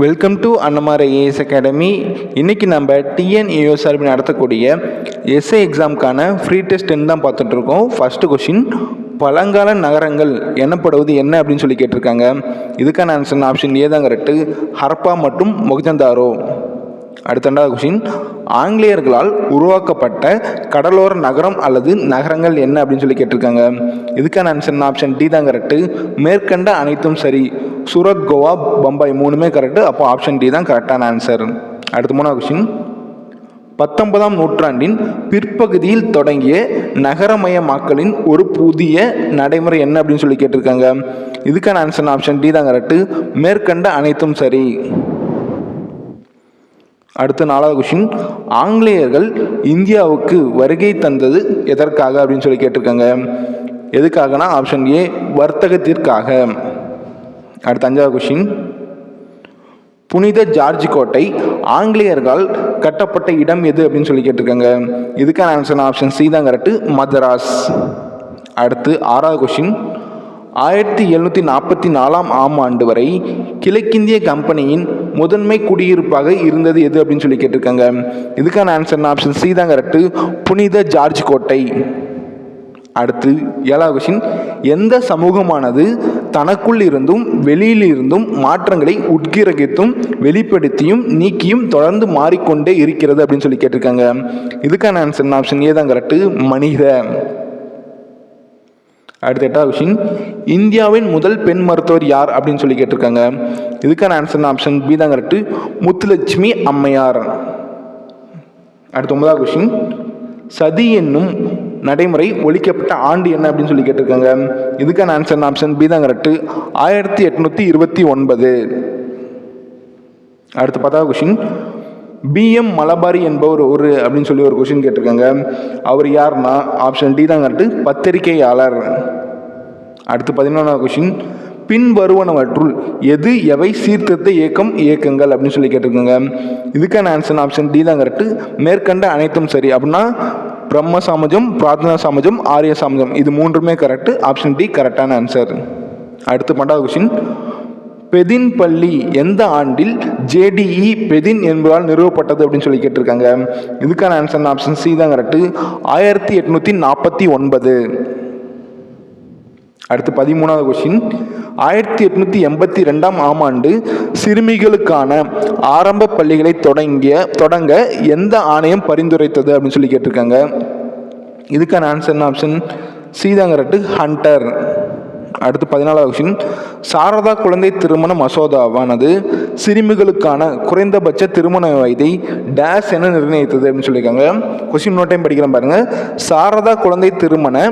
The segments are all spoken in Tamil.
வெல்கம் டு அன்னமார ஏஎஸ் அகாடமி இன்றைக்கி நம்ம டிஎன்ஏஓ சார்பில் நடத்தக்கூடிய எஸ்ஐ எக்ஸாமுக்கான ஃப்ரீ டெஸ்ட்னு தான் பார்த்துட்ருக்கோம் ஃபஸ்ட்டு கொஷின் பழங்கால நகரங்கள் எனப்படுவது என்ன அப்படின்னு சொல்லி கேட்டிருக்காங்க. இதுக்கான ஆன்சர் ஆப்ஷன் ஏ தான் கரெக்டு ஹரப்பா மற்றும் மொகஜந்தாரோ. அடுத்த ரெண்டாவது கொஸ்டின் ஆங்கிலேயர்களால் உருவாக்கப்பட்ட கடலோர நகரம் அல்லது நகரங்கள் என்ன அப்படின்னு சொல்லி கேட்டிருக்காங்க. இதுக்கான ஆன்சர் ஆப்ஷன் டி தான் கரெக்டு மேற்கண்ட அனைத்தும் சரி. சூரத் கோவா பம்பாய் மூணுமே கரெக்டு அப்போ ஆப்ஷன் டி தான் கரெக்டான ஆன்சர் அடுத்த மூணாவது கொஸ்டின் பத்தொன்பதாம் நூற்றாண்டின் பிற்பகுதியில் தொடங்கிய நகரமயமாக்கலின் ஒரு புதிய நடைமுறை என்ன அப்படின்னு சொல்லி கேட்டிருக்காங்க. இதுக்கான ஆன்சர் ஆப்ஷன் டி தான் கரெக்டு மேற்கண்ட அனைத்தும் சரி. அடுத்த நாலாவது கொஷின் ஆங்கிலேயர்கள் இந்தியாவுக்கு வருகை தந்தது எதற்காக அப்படின்னு சொல்லி கேட்டிருக்காங்க. எதுக்காகனா ஆப்ஷன் ஏ வர்த்தகத்திற்காக. அடுத்த அஞ்சாவது கொஷின் புனித ஜார்ஜ் கோட்டை ஆங்கிலேயர்களால் கட்டப்பட்ட இடம் எது அப்படின்னு சொல்லி கேட்டிருக்காங்க. இதுக்கான ஆன்சர் ஆப்ஷன் சி தான் கரெக்டு மதராஸ். அடுத்து ஆறாவது கொஷின் ஆயிரத்தி எழுநூற்றி நாற்பத்தி நாலாம் ஆம் ஆண்டு வரை கிழக்கிந்திய கம்பெனியின் முதன்மை குடியிருப்பாக இருந்தது எது அப்படின்னு சொல்லி கேட்டிருக்காங்க. இதுக்கான ஆன்சர் ஆப்ஷன் சி தான் கரெக்டு புனித ஜார்ஜ் கோட்டை. அடுத்து ஏழாவது கொஷின் எந்த சமூகமானது தனக்குள் இருந்தும் வெளியில் இருந்தும் மாற்றங்களை உட்கிரகித்தும் வெளிப்படுத்தியும் நீக்கியும் தொடர்ந்து மாறிக்கொண்டே இருக்கிறது அப்படின்னு சொல்லி கேட்டிருக்காங்க. இதுக்கான ஆன்சர் ஆப்ஷன் ஏ தான் கரெக்டு மனித. அடுத்த எட்டாவது விஷயம் இந்தியாவின் முதல் பெண் மருத்துவர் யார் அப்படின்னு சொல்லி கேட்டிருக்காங்க. இதுக்கான ஆன்சர் ஆப்ஷன் பி தான் கரெக்டு முத்துலட்சுமி அம்மையார். அடுத்த ஒன்பதாவது கொஷின் சதி என்னும் நடைமுறை ஒழிக்கப்பட்ட ஆண்டு என்ன அப்படின்னு சொல்லி கேட்டிருக்காங்க. இதுக்கான ஆன்சர் ஆப்ஷன் பி தான் கரெக்டு ஆயிரத்தி எட்நூற்றி இருபத்தி ஒன்பது. அடுத்த பத்தாவது கொஷின் பிஎம் மலபாரி என்பவர் ஒரு அப்படின்னு சொல்லி ஒரு கொஷின் கேட்டிருக்காங்க. அவர் யாருன்னா ஆப்ஷன் டி தான் கரெக்டு. பத்திரிகையாளர். அடுத்து பதினொன்றாவது கொஷின் பின்வருவனவற்றுள் எது எவை சீர்திருத்த இயக்கம் இயக்கங்கள் அப்படின்னு சொல்லி கேட்டிருக்காங்க. இதுக்கான ஆன்சர் ஆப்ஷன் டி தான் கரெக்டு. மேற்கண்ட அனைத்தும் சரி. அப்படின்னா பிரம்ம சாமஜம் பிரார்த்தனா சமஜம் ஆரிய சாமஜம். இது மூன்றுமே கரெக்டு. ஆப்ஷன் டி கரெக்டான ஆன்சர் அடுத்து பண்டாவது கொஷின் பெதின் பள்ளி எந்த ஆண்டில் ஜேடிஇ பெதின் என்பதால் நிறுவப்பட்டது அப்படின்னு சொல்லி கேட்டிருக்காங்க. இதுக்கான ஆன்சர் ஆப்ஷன் சி தான் கரெக்டு ஆயிரத்தி எட்நூற்றி நாற்பத்தி ஒன்பது. அடுத்து பதிமூணாவது கொஷின் ஆயிரத்தி எட்நூற்றி எண்பத்தி ரெண்டாம் ஆம் ஆண்டு சிறுமிகளுக்கான ஆரம்ப பள்ளிகளை தொடங்கிய தொடங்க எந்த ஆணையம் பரிந்துரைத்தது அப்படின்னு சொல்லி கேட்டிருக்காங்க. இதுக்கான ஆன்சர் ஆப்ஷன் சீதாங்கரட்டு ஹண்டர் அடுத்து பதினாலாவது கொஷின் சாரதா குழந்தை திருமண மசோதாவானது சிறுமிகளுக்கான குறைந்தபட்ச திருமண வயதை டேஸ் என நிர்ணயித்தது அப்படின்னு சொல்லியிருக்காங்க. கொஷின் நோட் டைம் படிக்கிறேன் பாருங்கள் சாரதா குழந்தை திருமண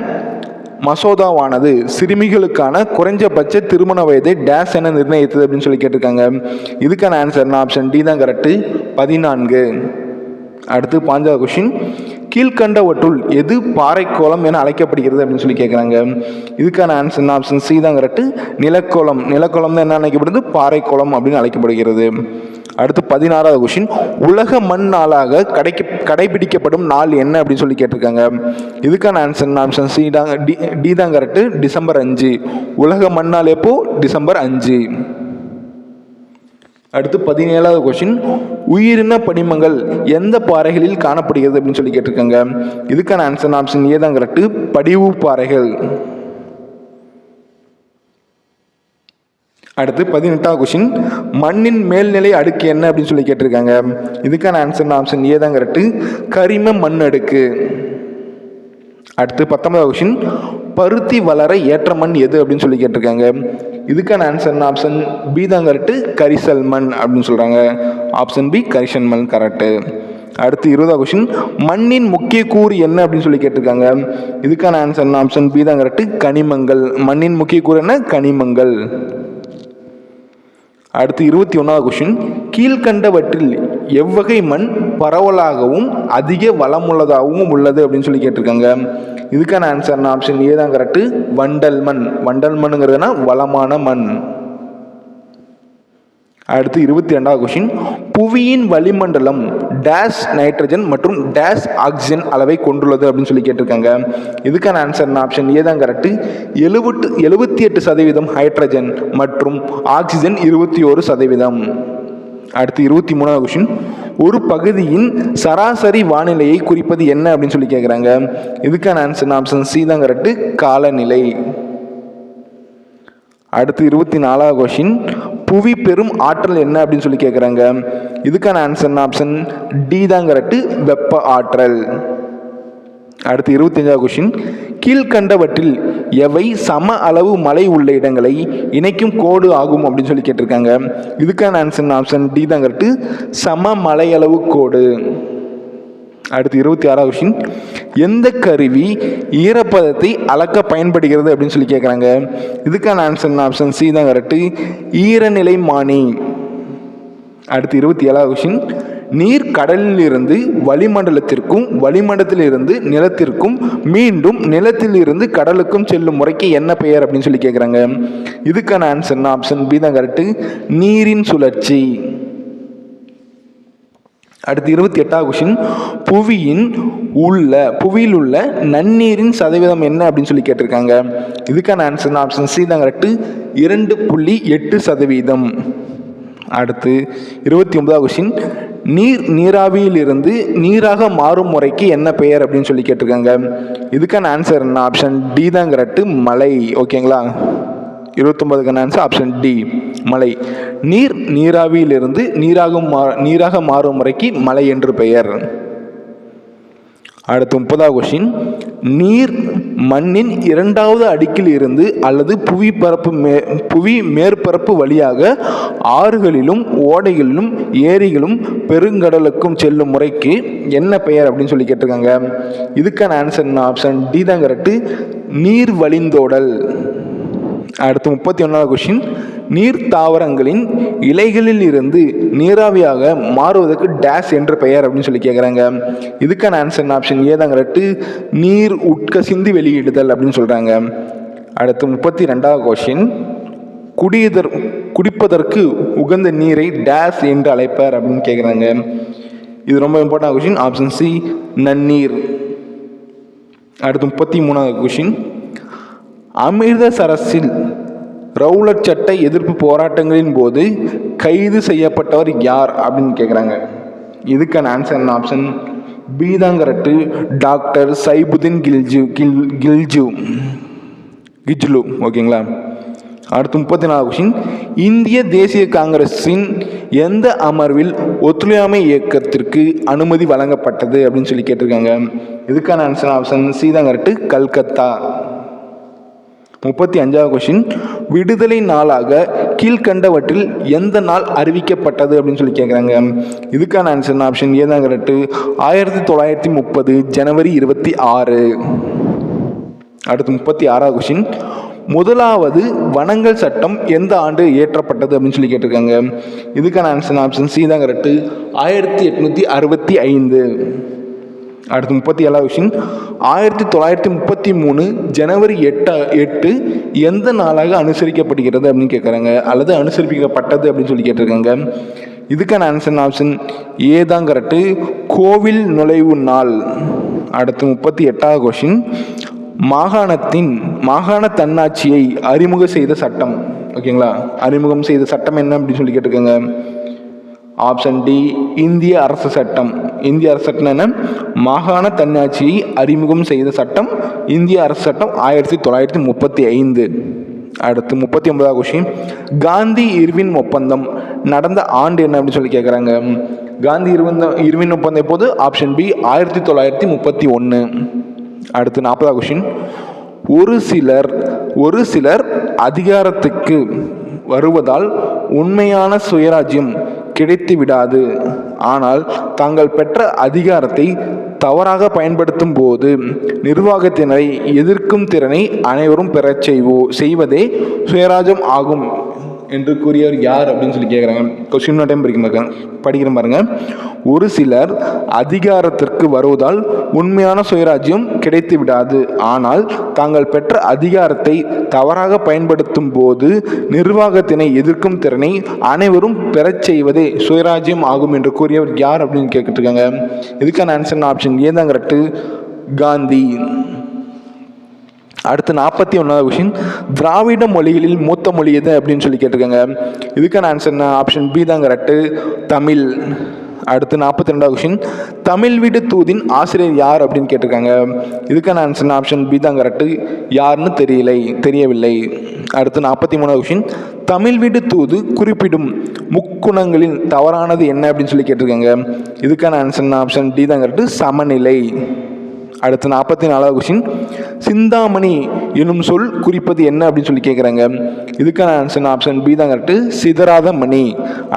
மசோதாவானது சிறுமிகளுக்கான குறைஞ்சபட்ச திருமண வயதை டேஸ் என நிர்ணயித்தது அப்படின்னு சொல்லி கேட்டிருக்காங்க. இதுக்கான ஆன்சர் ஆப்ஷன் டி தான் கரெக்டு பதினான்கு. அடுத்து பாஞ்சாவது கொஷின் கீழ்கண்டவற்றுள் எது பாறைக்கோளம் என அழைக்கப்படுகிறது அப்படின்னு சொல்லி கேட்குறாங்க இதுக்கான ஆன்சர் ஆப்ஷன் சி தான் கரெக்டு நிலக்கோளம். நிலக்கோளம் தான் என்ன அழைக்கப்படுது? பாறைக்கோளம் அப்படின்னு அழைக்கப்படுகிறது. அடுத்து பதினாறாவது கொஷின் உலக மண் நாளாக கடைக்கு கடைபிடிக்கப்படும் நாள் என்ன அப்படின்னு சொல்லி கேட்டிருக்காங்க. இதுக்கான ஆன்சர் ஆப்ஷன் சி தான் டி டி தான் கரெக்டு டிசம்பர் அஞ்சு. உலக மண் நாள் எப்போ? டிசம்பர் அஞ்சு. அடுத்து பதினேழாவது கொஷின் உயிரின படிமங்கள் எந்த பாறைகளில் காணப்படுகிறது அப்படின்னு சொல்லி கேட்டிருக்காங்க. இதுக்கான ஆன்சர் ஆப்ஷன் ஏ தான் கரெக்டு படிவு பாறைகள். அடுத்து பதினெட்டாவது கொஷின் மண்ணின் மேல்நிலை அடுக்கு என்ன அப்படின்னு சொல்லி கேட்டிருக்காங்க. இதுக்கான ஆன்சர் ஆப்ஷன் ஏ தான் கரெக்டு கரிம மண் அடுக்கு அடுத்து பத்தொன்பதாவது கொஷின் பருத்தி வளர ஏற்ற மண் எது அப்படின்னு சொல்லி கேட்டிருக்காங்க. இதுக்கான ஆன்சர் ஆப்ஷன் பி தான் கரெக்டு கரிசல் மண் அப்படின்னு சொல்கிறாங்க ஆப்ஷன் பி கரிசல் மண் கரெக்டு அடுத்து இருபதாவது கொஷின் மண்ணின் முக்கிய கூறு என்ன அப்படின்னு சொல்லி கேட்டிருக்காங்க. இதுக்கான ஆன்சர் ஆப்ஷன் பி தான் கரெக்டு கனிமங்கள். மண்ணின் முக்கிய கூறு என்ன? கனிமங்கள். அடுத்து இருபத்தி ஒன்றாவது கொஷின் கீழ்கண்டவற்றில் எவ்வகை மண் பரவலாகவும் அதிக வளமுள்ளதாகவும் உள்ளது அப்படின்னு சொல்லி கேட்டிருக்காங்க. இதுக்கான ஆன்சர் ஆப்ஷன் ஏ தான் கரெக்டு வண்டல் மண் வண்டல் மண்ணுங்கிறதுனா வளமான மண். அடுத்து இருபத்தி ரெண்டாவது கொஷின் புவியின் வளிமண்டலம் டேஷ் நைட்ரஜன் மற்றும் டேஷ் ஆக்சிஜன் அளவை கொண்டுள்ளது அப்படின்னு சொல்லி கேட்டிருக்காங்க. இதுக்கான ஆன்சர் ஆப்ஷன் ஏ தான் கரெக்டு எழுபட்டு எழுபத்தி எட்டு சதவீதம் ஹைட்ரஜன் மற்றும் ஆக்சிஜன் இருபத்தி ஒரு சதவீதம். அடுத்து இருபத்தி மூணாவது கொஷின் ஒரு பகுதியின் சராசரி வானிலையை குறிப்பது என்ன அப்படின்னு சொல்லி கேட்குறாங்க இதுக்கான ஆன்சர் ஆப்ஷன் சி தான் கரெக்டு காலநிலை. அடுத்து இருபத்தி நாலாவது கொஷின் புவி பெரும் ஆற்றல் என்ன அப்படின்னு சொல்லி கேட்குறாங்க இதுக்கான ஆன்சர் ஆப்ஷன் டி தான் கரெக்டு வெப்ப ஆற்றல். அடுத்து இருபத்தஞ்சாவது கொஷின் கீழ்கண்டவற்றில் எவை சம அளவு மலை உள்ள இடங்களை இணைக்கும் கோடு ஆகும் அப்படின்னு சொல்லி கேட்டிருக்காங்க. இதுக்கான ஆன்சர் ஆப்ஷன் டி தான் கரெக்டு சம மலை அளவு கோடு. அடுத்து இருபத்தி ஆறாவது கொஷின் எந்த கருவி ஈரப்பதத்தை அளக்க பயன்படுகிறது அப்படின்னு சொல்லி கேட்குறாங்க. இதுக்கான ஆன்சர் ஆப்ஷன் சி தான் கரெக்டு ஈரநிலை மானி அடுத்து இருபத்தி ஏழாவது கொஷின் நீர் கடலில் இருந்து வளிமண்டலத்திற்கும் வளிமண்டலத்திலிருந்து நிலத்திற்கும் மீண்டும் நிலத்தில் இருந்து கடலுக்கும் செல்லும் முறைக்கு என்ன பெயர் அப்படின்னு சொல்லி கேட்குறாங்க இதுக்கான ஆன்சர் ஆப்ஷன் பி தான் கரெக்டு நீரின் சுழற்சி. அடுத்து இருபத்தி எட்டாவது கொஷின் புவியின் உள்ள புவியில் உள்ள நன்னீரின் சதவீதம் என்ன அப்படின்னு சொல்லி கேட்டிருக்காங்க. இதுக்கான ஆன்சர் ஆப்ஷன் சி தான் கரெக்டு இரண்டு புள்ளி எட்டு சதவீதம். அடுத்து இருபத்தி ஒன்பதாவது கொஷின் நீர் நீராவியிலிருந்து நீராக மாறும் முறைக்கு என்ன பெயர் அப்படின்னு சொல்லி கேட்டிருக்காங்க. இதுக்கான ஆன்சர் என்ன? ஆப்ஷன் டி தான் கரெக்டு மலை. ஓகேங்களா இருபத்தொம்பதுக்கான ஆன்சர் ஆப்ஷன் டி மலை. நீர் நீராவியிலிருந்து நீராக மா நீராக மாறும் முறைக்கு மலை என்று பெயர். அடுத்து முப்பதாவது கொஷின் நீர் மண்ணின் இரண்டாவது அடுக்கில் இருந்து அல்லது புவி பரப்பு மே புவி மேற்பரப்பு வழியாக ஆறுகளிலும் ஓடைகளிலும் ஏரிகளும் பெருங்கடலுக்கும் செல்லும் முறைக்கு என்ன பெயர் அப்படின்னு சொல்லி கேட்டிருக்காங்க. இதுக்கான ஆன்சர் ஆப்ஷன் டி தான் கரெக்டு நீர் வழிந்தோடல். அடுத்து முப்பத்தி ஒன்றாவது கொஷின் நீர் தாவரங்களின் இலைகளில் இருந்து நீராவியாக மாறுவதற்கு டேஸ் என்ற பெயர் அப்படின்னு சொல்லி கேட்குறாங்க இதுக்கான ஆன்சர் ஆப்ஷன் ஏதாங்க ரெட்டு நீர் உட்கசிந்து வெளியிடுதல் அப்படின்னு சொல்கிறாங்க அடுத்து முப்பத்தி ரெண்டாவது கொஷின் குடியதர் குடிப்பதற்கு உகந்த நீரை டேஸ் என்று அழைப்பார் அப்படின்னு கேட்குறாங்க இது ரொம்ப இம்பார்ட்டன்ட் கொஷின் ஆப்ஷன் சி நன்னீர். அடுத்து முப்பத்தி மூணாவது கொஷின் அமிர்தசரஸில் ரவுலட் சட்ட எதிர்ப்பு போராட்டங்களின் போது கைது செய்யப்பட்டவர் யார் அப்படின்னு கேட்குறாங்க இதுக்கான ஆன்சர் ஆப்ஷன் பீதாங்கரட்டு டாக்டர் சைபுதீன் கில்ஜு கில் கில்ஜு கிஜ்லு ஓகேங்களா அடுத்து முப்பத்தி நாலு கொஷின் இந்திய தேசிய காங்கிரஸின் எந்த அமர்வில் ஒத்துழையாமை இயக்கத்திற்கு அனுமதி வழங்கப்பட்டது அப்படின்னு சொல்லி கேட்டிருக்காங்க. இதுக்கான ஆன்சர் ஆப்ஷன் சீதாங்கரட்டு கல்கத்தா. முப்பத்தி அஞ்சாவது கொஷின் விடுதலை நாளாக கீழ்கண்டவற்றில் எந்த நாள் அறிவிக்கப்பட்டது அப்படின்னு சொல்லி கேட்குறாங்க இதுக்கான ஆன்சர் ஆப்ஷன் ஏதாங்க கரெக்டு ஆயிரத்தி தொள்ளாயிரத்தி முப்பது ஜனவரி இருபத்தி ஆறு. அடுத்து முப்பத்தி ஆறாவது கொஷின் முதலாவது வனங்கள் சட்டம் எந்த ஆண்டு இயற்றப்பட்டது அப்படின்னு சொல்லி கேட்டிருக்காங்க. இதுக்கான ஆன்சர் ஆப்ஷன் சி தான் கரெக்டு ஆயிரத்தி எட்நூற்றி அறுபத்தி ஐந்து. அடுத்து முப்பத்தி ஏழாவது கொஷின் ஆயிரத்தி தொள்ளாயிரத்தி முப்பத்தி மூணு ஜனவரி எட்டு எட்டு எந்த நாளாக அனுசரிக்கப்படுகிறது அப்படின்னு கேட்குறாங்க அல்லது அனுசரிக்கப்பட்டது அப்படின்னு சொல்லி கேட்டிருக்காங்க. இதுக்கான ஆன்சர் ஆப்ஷன் ஏ தான் கரெக்டு கோவில் நுழைவு நாள். அடுத்து முப்பத்தி எட்டாவது கொஷின் மாகாணத்தின் மாகாண தன்னாட்சியை அறிமுகம் செய்த சட்டம். ஓகேங்களா? அறிமுகம் செய்த சட்டம் என்ன அப்படின்னு சொல்லி கேட்டிருக்காங்க. ஆப்ஷன் டி இந்திய அரசு சட்டம். இந்திய அரசு சட்டம் என்ன? மாகாண தன்னாட்சியை அறிமுகம் செய்த சட்டம். இந்திய அரசு சட்டம் ஆயிரத்தி தொள்ளாயிரத்தி முப்பத்தி ஐந்து. அடுத்து முப்பத்தி ஒன்பதாவது கொஷின் காந்தி இர்வின் ஒப்பந்தம். நடந்த ஆண்டு என்ன அப்படின்னு சொல்லி கேட்குறாங்க காந்தி இருவந்த இருவின் ஒப்பந்தம் எப்போது? ஆப்ஷன் பி ஆயிரத்தி தொள்ளாயிரத்தி முப்பத்தி ஒன்று அடுத்து நாற்பதாவது கொஷின் ஒரு சிலர் ஒரு சிலர் அதிகாரத்துக்கு வருவதால் உண்மையான சுயராஜ்யம் கிடைத்து விடாது ஆனால் தாங்கள் பெற்ற அதிகாரத்தை தவறாக பயன்படுத்தும் போது நிர்வாகத்தினரை எதிர்க்கும் திறனை அனைவரும் பெறச் செய்வோ செய்வதே சுயராஜ்யம் ஆகும். என்று கூறியவர் யார் அப்படின்னு சொல்லி கேட்குறாங்க கொஸ்டின் டைம் படிக்க படிக்கிற பாருங்க. ஒரு சிலர் அதிகாரத்திற்கு வருவதால் உண்மையான சுயராஜ்யம் கிடைத்து விடாது. ஆனால் தாங்கள் பெற்ற அதிகாரத்தை தவறாக பயன்படுத்தும் போது நிர்வாகத்தினை எதிர்க்கும் திறனை அனைவரும் பெறச் செய்வதே சுயராஜ்யம் ஆகும் என்று கூறியவர் யார் அப்படின்னு கேட்டுருக்காங்க இதுக்கான ஆன்சர் ஆப்ஷன் ஏன் தான் கரெக்டு காந்தி. அடுத்து நாற்பத்தி ஒன்றாவது கொஷின் திராவிட மொழிகளில் மூத்த மொழி எது அப்படின்னு சொல்லி கேட்டிருக்காங்க. இதுக்கான ஆன்சர் என்ன? ஆப்ஷன் பி தான் கரெக்டு தமிழ். அடுத்து நாற்பத்தி ரெண்டாவது கொஷின் தமிழ் வீடு தூதின் ஆசிரியர் யார் அப்படின்னு கேட்டிருக்காங்க. இதுக்கான ஆன்சர் ஆப்ஷன் பி தான் கரெக்டு யாருன்னு தெரியலை தெரியவில்லை. அடுத்து நாற்பத்தி மூணாவது கொஷின் தமிழ் வீடு தூது குறிப்பிடும் முக்குணங்களின் தவறானது என்ன அப்படின்னு சொல்லி கேட்டிருக்காங்க. இதுக்கான ஆன்சர் ஆப்ஷன் டி தான் கரெக்டு சமநிலை. அடுத்து நாற்பத்தி நாலாவது கொஷின் சிந்தாமணி என்னும் சொல் குறிப்பது என்ன அப்படின்னு சொல்லி கேட்குறாங்க இதுக்கான ஆன்சர் ஆப்ஷன் பி தான் கரெக்டு சிதறாத மணி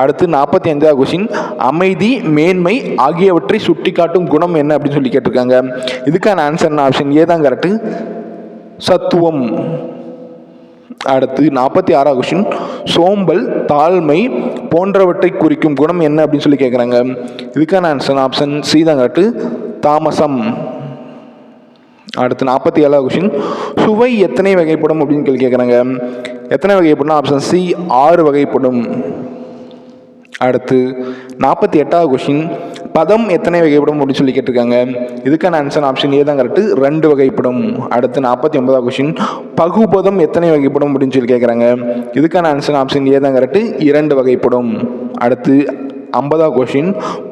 அடுத்து நாற்பத்தி அஞ்சாவது கொஸ்டின் அமைதி மேன்மை ஆகியவற்றை சுட்டிக்காட்டும் குணம் என்ன அப்படின்னு சொல்லி கேட்டிருக்காங்க. இதுக்கான ஆன்சர் ஆப்ஷன் ஏ தான் கரெக்டு சத்துவம். அடுத்து நாற்பத்தி ஆறாவது கொஷின் சோம்பல் தாழ்மை போன்றவற்றை குறிக்கும் குணம் என்ன அப்படின்னு சொல்லி கேட்குறாங்க இதுக்கான ஆன்சர் ஆப்ஷன் சி தான் கரெக்டு தாமசம். அடுத்து நாற்பத்தி ஏழாவது கொஷின் சுவை எத்தனை வகைப்படும் அப்படின்னு கேள்வி கேட்குறாங்க எத்தனை வகைப்படும் ஆப்ஷன் சி ஆறு வகைப்படும். அடுத்து நாற்பத்தி எட்டாவது கொஷின் பதம் எத்தனை வகைப்படும் அப்படின்னு சொல்லி கேட்டிருக்காங்க. இதுக்கான ஆன்சர் ஆப்ஷன் ஏ தான் கரெக்டு ரெண்டு வகைப்படும். அடுத்து நாற்பத்தி ஒன்பதாவது கொஷின் பகுபதம் எத்தனை வகைப்படும் அப்படின்னு சொல்லி கேட்குறாங்க இதுக்கான ஆன்சர் ஆப்ஷன் ஏ தான் கரெக்டு இரண்டு வகைப்படும். அடுத்து ஐம்பதாவது கொஷின்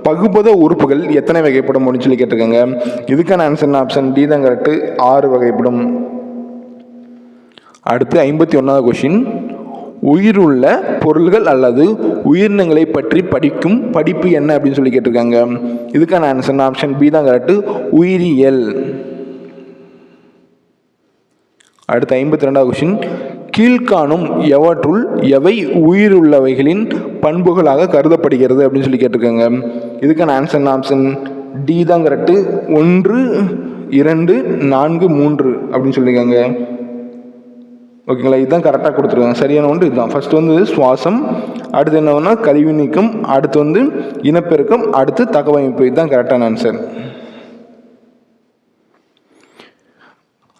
பகுபத உறுப்புகள் எத்தனை வகைப்படும் அப்படின்னு சொல்லி கேட்டிருக்காங்க. இதுக்கான ஆன்சர் ஆப்ஷன் டி தான் கரெக்டு ஆறு வகைப்படும். அடுத்து ஐம்பத்தி ஒன்றாவது கொஷின் உயிருள்ள பொருள்கள் அல்லது உயிரினங்களை பற்றி படிக்கும் படிப்பு என்ன அப்படின்னு சொல்லி கேட்டிருக்காங்க. இதுக்கான ஆன்சர் ஆப்ஷன் பி தான் கரெக்டு உயிரியல். அடுத்து ஐம்பத்தி ரெண்டாவது கொஷின் கீழ்காணும் எவற்றுள் எவை உயிருள்ளவைகளின் பண்புகளாக கருதப்படுகிறது அப்படின்னு சொல்லி கேட்டிருக்காங்க. இதுக்கான ஆன்சர் ஆப்ஷன் டி தான் கரெக்டு ஒன்று இரண்டு நான்கு மூன்று அப்படின்னு சொல்லியிருக்காங்க. ஓகேங்களா இதுதான் கரெக்டாக கொடுத்துருக்காங்க. சரியான ஒன்று இதுதான். ஃபர்ஸ்ட் வந்து சுவாசம் அடுத்து என்னன்னா கழிவு நீக்கம் அடுத்து வந்து இனப்பெருக்கம் அடுத்து தகவமைப்பு. இதுதான் கரெக்டான ஆன்சர்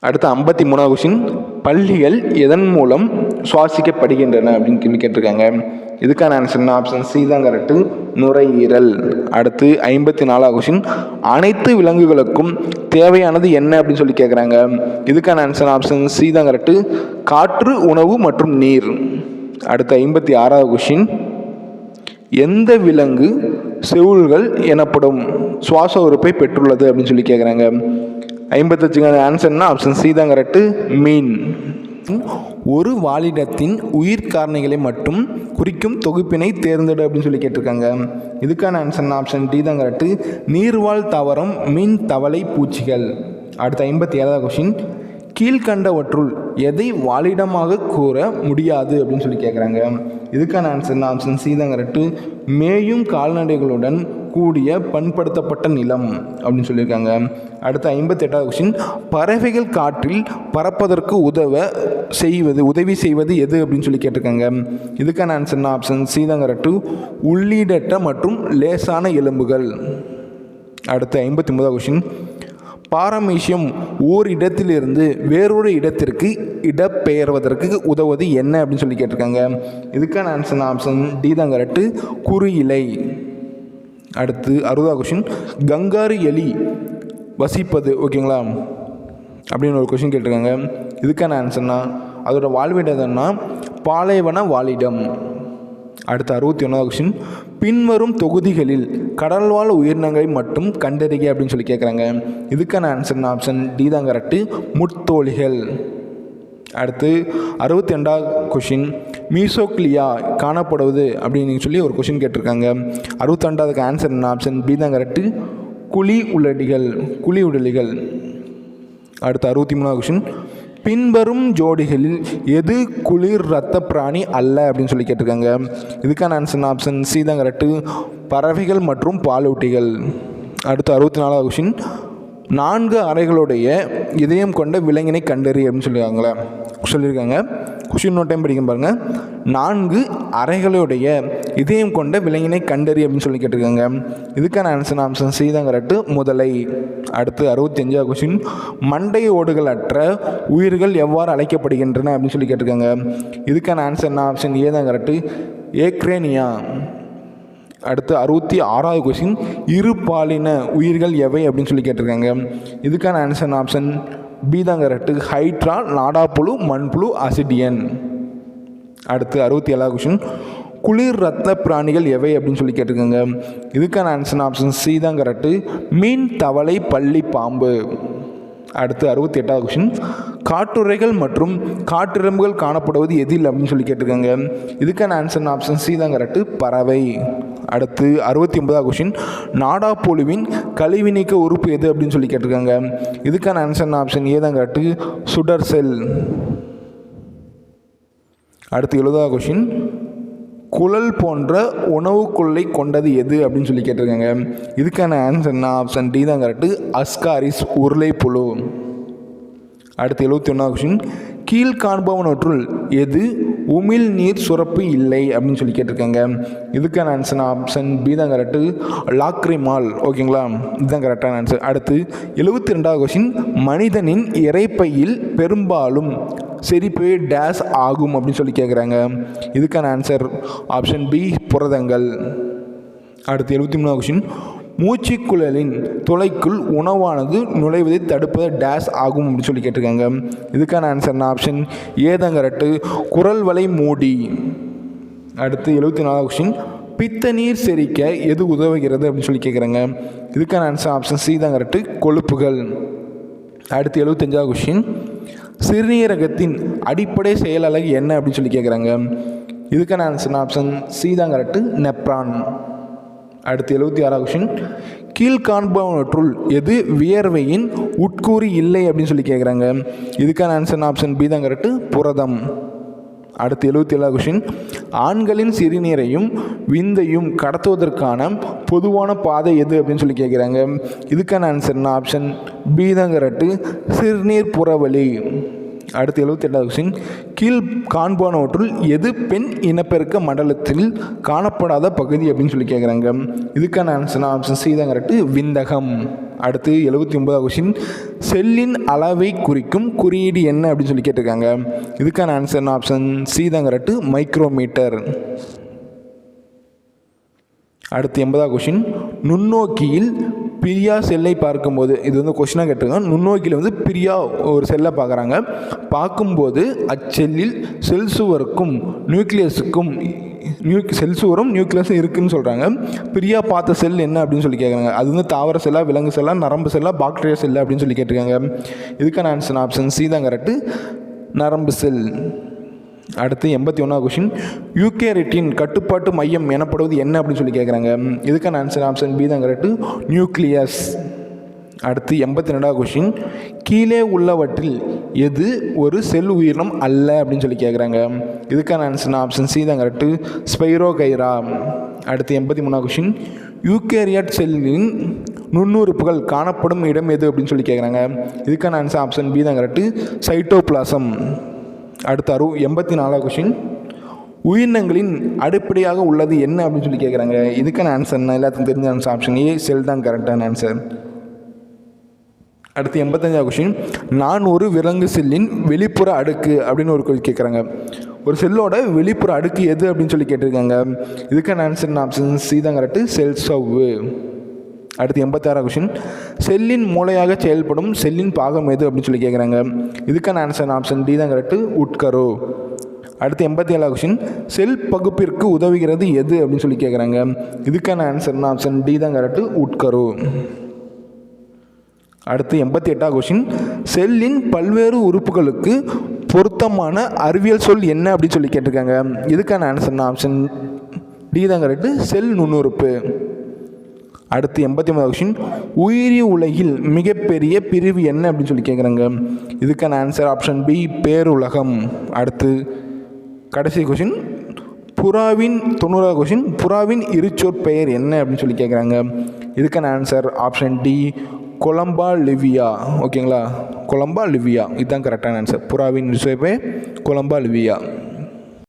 அடுத்து ஐம்பத்தி மூணாவது கொஷின் பள்ளிகள் எதன் மூலம் சுவாசிக்கப்படுகின்றன அப்படின்னு கேட்டிருக்காங்க. இதுக்கான ஆன்சர் ஆப்ஷன் சி தான் கரெக்டு நுரையீரல். அடுத்து ஐம்பத்தி நாலாவது கொஷின் அனைத்து விலங்குகளுக்கும் தேவையானது என்ன அப்படின்னு சொல்லி கேட்குறாங்க. இதுக்கான ஆன்சர் ஆப்ஷன் சி தான் கரெக்டு காற்று உணவு மற்றும் நீர். அடுத்து ஐம்பத்தி ஆறாவது கொஷின் எந்த விலங்கு செவுள்கள் எனப்படும் சுவாச உறுப்பை பெற்றுள்ளது அப்படின்னு சொல்லி கேட்குறாங்க. ஐம்பத்தஞ்சுக்கான ஆன்சர்னா ஆப்ஷன் சி தான் கரெக்டு மீன் ஒரு வாலிடத்தின் உயிர் காரணிகளை மட்டும் குறிக்கும் தொகுப்பினை தேர்ந்தெடு அப்படின்னு சொல்லி கேட்டிருக்காங்க. இதுக்கான ஆன்சர் ஆப்ஷன் டி தான் கரெக்டு நீர்வாழ் தாவரம் மீன் தவளை பூச்சிகள். அடுத்த ஐம்பத்தி ஏழாவது கொஷின் கீழ்கண்டவற்றுள் எதை வாலிடமாக கூற முடியாது அப்படின்னு சொல்லி கேட்குறாங்க இதுக்கான ஆன்சர் ஆப்ஷன் சி தான் கரெக்டு மேயும் கால்நடைகளுடன் கூடிய பண்படுத்தப்பட்ட நிலம் அப்படின்னு சொல்லியிருக்காங்க. அடுத்த ஐம்பத்தெட்டாவது கொஸ்டின் பறவைகள் காற்றில் பறப்பதற்கு உதவ செய்வது உதவி செய்வது எது அப்படின்னு சொல்லி கேட்டிருக்காங்க. இதுக்கான ஆன்சர் ஆப்ஷன் சி தான் உள்ளீடற்ற மற்றும் லேசான எலும்புகள். அடுத்த ஐம்பத்தி ஒன்பதாவது கொஸ்டின் பாரமீசியம் ஓர் இடத்திலிருந்து வேறொரு இடத்திற்கு இடப்பெயர்வதற்கு உதவுவது என்ன அப்படின்னு சொல்லி கேட்டிருக்காங்க. இதுக்கான ஆன்சர் ஆப்ஷன் டி தான் கரெக்டு குறியிலை. அடுத்து அறுபதாவது கொஷின் கங்காரு எலி வசிப்பது ஓகேங்களா அப்படின்னு ஒரு கொஷின் கேட்டிருக்காங்க. இதுக்கான ஆன்சர்னா அதோட வாழ்விடம் எதுன்னா பாலைவன வாழிடம். அடுத்து அறுபத்தி ஒன்றாவது கொஷின் பின்வரும் தொகுதிகளில் கடல்வாழ் உயிரினங்களை மட்டும் கண்டறிக அப்படின்னு சொல்லி கேட்குறாங்க. இதுக்கான ஆன்சர் ஆப்ஷன் டி தான் கரெக்டு முட்தோழிகள். அடுத்து அறுபத்தி ரெண்டாவது கொஷின் மீசோக்லியா காணப்படுவது அப்படின்னு சொல்லி ஒரு கொஷின் கேட்டிருக்காங்க. அறுபத்தாண்டாவதுக்கு ஆன்சர் என்ன ஆப்ஷன் பி தான் கரெக்டு குழி உள்ளடிகள் குழி உடலிகள் அடுத்து அறுபத்தி மூணாவது கொஷின் பின்வரும் ஜோடிகளில் எது குளிர் இரத்த பிராணி அல்ல அப்படின்னு சொல்லி கேட்டிருக்காங்க. இதுக்கான ஆன்சர் ஆப்ஷன் சி தான் கரெக்டு பறவைகள் மற்றும் பாலூட்டிகள். அடுத்து அறுபத்தி நாலாவது கொஷின் நான்கு அறைகளுடைய இதயம் கொண்ட விலங்கினை கண்டறி அப்படின்னு சொல்லியிருக்காங்களே சொல்லியிருக்காங்க. கொஷின் நோட் டைம் படிக்கும் பாருங்கள் நான்கு அறைகளுடைய இதயம் கொண்ட விலங்கினை கண்டறி அப்படின்னு சொல்லி கேட்டிருக்காங்க. இதுக்கான ஆன்சர் ஆப்ஷன் சி கரெக்டு முதலை. அடுத்து அறுபத்தி அஞ்சாவது கொஷின் மண்டை ஓடுகள் அற்ற உயிர்கள் எவ்வாறு அழைக்கப்படுகின்றன அப்படின்னு சொல்லி கேட்டிருக்காங்க. இதுக்கான ஆன்சர் என்ன ஆப்ஷன் ஏ தான் கரெக்டு ஏக்ரேனியா. அடுத்து அறுபத்தி ஆறாவது கொஸ்டின் இரு பாலின உயிர்கள் எவை அப்படின்னு சொல்லி கேட்டிருக்காங்க. இதுக்கான ஆன்சர் ஆப்ஷன் பி தான் கரெக்டு ஹைட்ரா நாடாப்புழு மண்புழு அசிடியன். அடுத்து அறுபத்தி ஏழாவது கொஷின் குளிர் ரத்த பிராணிகள் எவை அப்படின்னு சொல்லி கேட்டிருக்காங்க. இதுக்கான ஆன்சர் ஆப்ஷன் சி தான் கரெக்டு மீன் தவளை பள்ளி பாம்பு. அடுத்து அறுபத்தி எட்டாவது கொஷின் காட்டுரைகள் மற்றும் காட்டெரும்புகள் காணப்படுவது எதில் அப்படின்னு சொல்லி கேட்டிருக்காங்க. இதுக்கான ஆன்சர் ஆப்ஷன் சி தான் கரெக்டு பறவை. அடுத்து அறுபத்தி ஒன்பதாவது கொஷின் நாடாப்பொழுவின் கழிவு நீக்க உறுப்பு எது அப்படின்னு சொல்லி கேட்டிருக்காங்க. இதுக்கான ஆன்சர் ஆப்ஷன் ஏ தான் கரெக்டு சுடர் செல். அடுத்து எழுபதாவது கொஷின் குழல் போன்ற உணவு கொள்ளை கொண்டது எது அப்படின்னு சொல்லி கேட்டிருக்காங்க. இதுக்கான ஆன்சர் என்ன ஆப்ஷன் டி தான் கரெக்டு அஸ்காரிஸ் உருளைப்புழு அடுத்து எழுபத்தி ஒன்றாவது கொஸ்டின் கீழ் காண்பவனற்றுள் எது? உமிழ் நீர் சுரப்பு இல்லை அப்படின்னு சொல்லி கேட்டிருக்காங்க. இதுக்கான ஆன்சர் ஆப்ஷன் பி தான் கரெக்டு லாக்ரிமால். ஓகேங்களா இதுதான் கரெக்டான ஆன்சர் அடுத்து எழுபத்தி ரெண்டாவது கொஸ்டின் மனிதனின் இறைப்பையில் பெரும்பாலும் செரிப்பு டேஸ் ஆகும் அப்படின்னு சொல்லி கேட்குறாங்க இதுக்கான ஆன்சர் ஆப்ஷன் பி புரதங்கள். அடுத்து எழுபத்தி மூணாவது கொஸ்டின் மூச்சுக்குழலின் துளைக்குள் உணவானது நுழைவதை தடுப்பது டேஸ் ஆகும் அப்படின்னு சொல்லி கேட்டிருக்காங்க. இதுக்கான ஆன்சர் ஆப்ஷன் ஏதங்கரட்டு குரல் வலை மூடி. அடுத்து எழுபத்தி நாலாவது கொஸ்டின் பித்த நீர் செரிக்க எது உதவுகிறது அப்படின்னு சொல்லி கேட்குறாங்க. இதுக்கான ஆன்சர் ஆப்ஷன் சி தான் கரெக்டு கொழுப்புகள். அடுத்து எழுபத்தஞ்சாவது கொஷின் சிறுநீரகத்தின் அடிப்படை செயலழகு என்ன அப்படின்னு சொல்லி கேட்குறாங்க. இதுக்கான ஆன்சர் ஆப்ஷன் சி தான் கரெக்டு நெப்ரான் அடுத்து எழுபத்தி ஆறாவது கொஷின் கீழ்காண்பவற்றுள் எது வியர்வையின் உட்கூறி இல்லை அப்படின்னு சொல்லி கேட்குறாங்க இதுக்கான ஆன்சர் ஆப்ஷன் பி தான் கரெக்டு புரதம். அடுத்து எழுபத்தி ஏழாவது கொஷின் ஆண்களின் சிறுநீரையும் விந்தையும் கடத்துவதற்கான பொதுவான பாதை எது அப்படின்னு சொல்லி கேட்குறாங்க இதுக்கான ஆன்சர் ஆப்ஷன் பி தான் கரெக்டு சிறுநீர் புறவழி அடுத்து எழுபத்தி எட்டாவது கொஸ்டின் கீழ் காண்பானவற்றுள் எது பெண் இனப்பெருக்க மண்டலத்தில் காணப்படாத பகுதி அப்படின்னு சொல்லி கேட்குறாங்க இதுக்கான ஆன்சர் ஆப்ஷன் சி தான் கரெக்டு விந்தகம். அடுத்து எழுபத்தி ஒன்பதாவது கொஸ்டின் செல்லின் அளவை குறிக்கும் குறியீடு என்ன அப்படின்னு சொல்லி கேட்டிருக்காங்க. இதுக்கான ஆன்சர் ஆப்ஷன் சி தான் கரெக்டு மைக்ரோமீட்டர் அடுத்து எண்பதாவது கொஷின் நுண்ணோக்கியில் பிரியா செல்லை பார்க்கும்போது இது வந்து கொஷினாக கேட்டிருக்காங்க. நுண்ணோக்கியில் வந்து பிரியா ஒரு செல்லை பார்க்குறாங்க. பார்க்கும்போது அச்செல்லில் செல் சுவருக்கும் நியூக்ளியஸுக்கும் நியூ செல் சுவரும் நியூக்ளியஸும் இருக்குதுன்னு சொல்கிறாங்க பிரியா பார்த்த செல் என்ன அப்படின்னு சொல்லி கேட்குறாங்க அது வந்து தாவர செல்லா விலங்கு செல்லாக நரம்பு செல்லாக பாக்டீரியா செல்லா அப்படின்னு சொல்லி கேட்டிருக்காங்க. இதுக்கான ஆன்சர் ஆப்ஷன் சி தான் கரெக்டு நரம்பு செல். அடுத்து எண்பத்தி ஒன்றாவது கொஷின் யூகேரிட்டின் கட்டுப்பாட்டு மையம் எனப்படுவது என்ன அப்படின்னு சொல்லி கேட்குறாங்க இதுக்கான ஆன்சர் ஆப்ஷன் பி தான் கரெக்டு நியூக்ளியஸ் அடுத்து எண்பத்தி ரெண்டாவது கொஷின் கீழே உள்ளவற்றில் எது ஒரு செல் உயிரினம் அல்ல அப்படின்னு சொல்லி கேட்குறாங்க இதுக்கான ஆன்சர் ஆப்ஷன் சி தான் கரெக்டு ஸ்பைரோகைரா அடுத்து எண்பத்தி மூணாவது கொஷின் யூகேரியாட் செல்லின் நுண்ணுறுப்புகள் காணப்படும் இடம் எது அப்படின்னு சொல்லி கேட்குறாங்க இதுக்கான ஆன்சர் ஆப்ஷன் பி தான் கரெக்டு சைட்டோபிளாசம் அடுத்த அறு எண்பத்தி நாலாவது கொஷின் உயிரினங்களின் அடிப்படையாக உள்ளது என்ன அப்படின்னு சொல்லி கேட்குறாங்க இதுக்கான ஆன்சர் நான் எல்லாத்துக்கும் தெரிஞ்ச ஆன்சர் ஆப்ஷன் ஏ செல் தான் கரெக்டான ஆன்சர் அடுத்து எண்பத்தஞ்சாவது கொஷின் நான் ஒரு விலங்கு செல்லின் வெளிப்புற அடுக்கு அப்படின்னு ஒரு கேள்வி கேட்குறாங்க ஒரு செல்லோட வெளிப்புற அடுக்கு எது அப்படின்னு சொல்லி கேட்டிருக்காங்க. இதுக்கான ஆன்சர் ஆப்ஷன் சி தான் கரெக்டு செல் சவ்வு. அடுத்து எண்பத்தாறாம் கொஷின் செல்லின் மூளையாக செயல்படும் செல்லின் பாகம் எது அப்படின்னு சொல்லி கேட்குறாங்க இதுக்கான ஆன்சர் ஆப்ஷன் டி தான் கரெக்டு உட்கரு. அடுத்து எண்பத்தி ஏழாவது கொஷின் செல் பகுப்பிற்கு உதவுகிறது எது அப்படின்னு சொல்லி கேட்குறாங்க இதுக்கான ஆன்சர் ஆப்ஷன் டி தான் கரெக்டு உட்கரு. அடுத்து எண்பத்தி எட்டாவது கொஷின் செல்லின் பல்வேறு உறுப்புகளுக்கு பொருத்தமான அறிவியல் சொல் என்ன அப்படின்னு சொல்லி கேட்டிருக்காங்க. இதுக்கான ஆன்சர் ஆப்ஷன் டி தான் கரெக்டு செல் நுண்ணுறுப்பு. அடுத்து எண்பத்தி ஒன்பது கொஷின் உயிரி உலகில் மிகப்பெரிய பிரிவு என்ன அப்படின்னு சொல்லி கேட்குறாங்க இதுக்கான ஆன்சர் ஆப்ஷன் பி பேருலகம். அடுத்து கடைசி கொஷின் புறாவின் தொண்ணூறாவது கொஷின் புறாவின் இருச்சொற் பெயர் என்ன அப்படின்னு சொல்லி கேட்குறாங்க இதுக்கான answer option D Columba Livia. ஓகேங்களா கொலம்பா லிவியா. இதுதான் கரெக்டான ஆன்சர் புறாவின் இருச்சொற் பெயர் கொலம்பா லிவியா.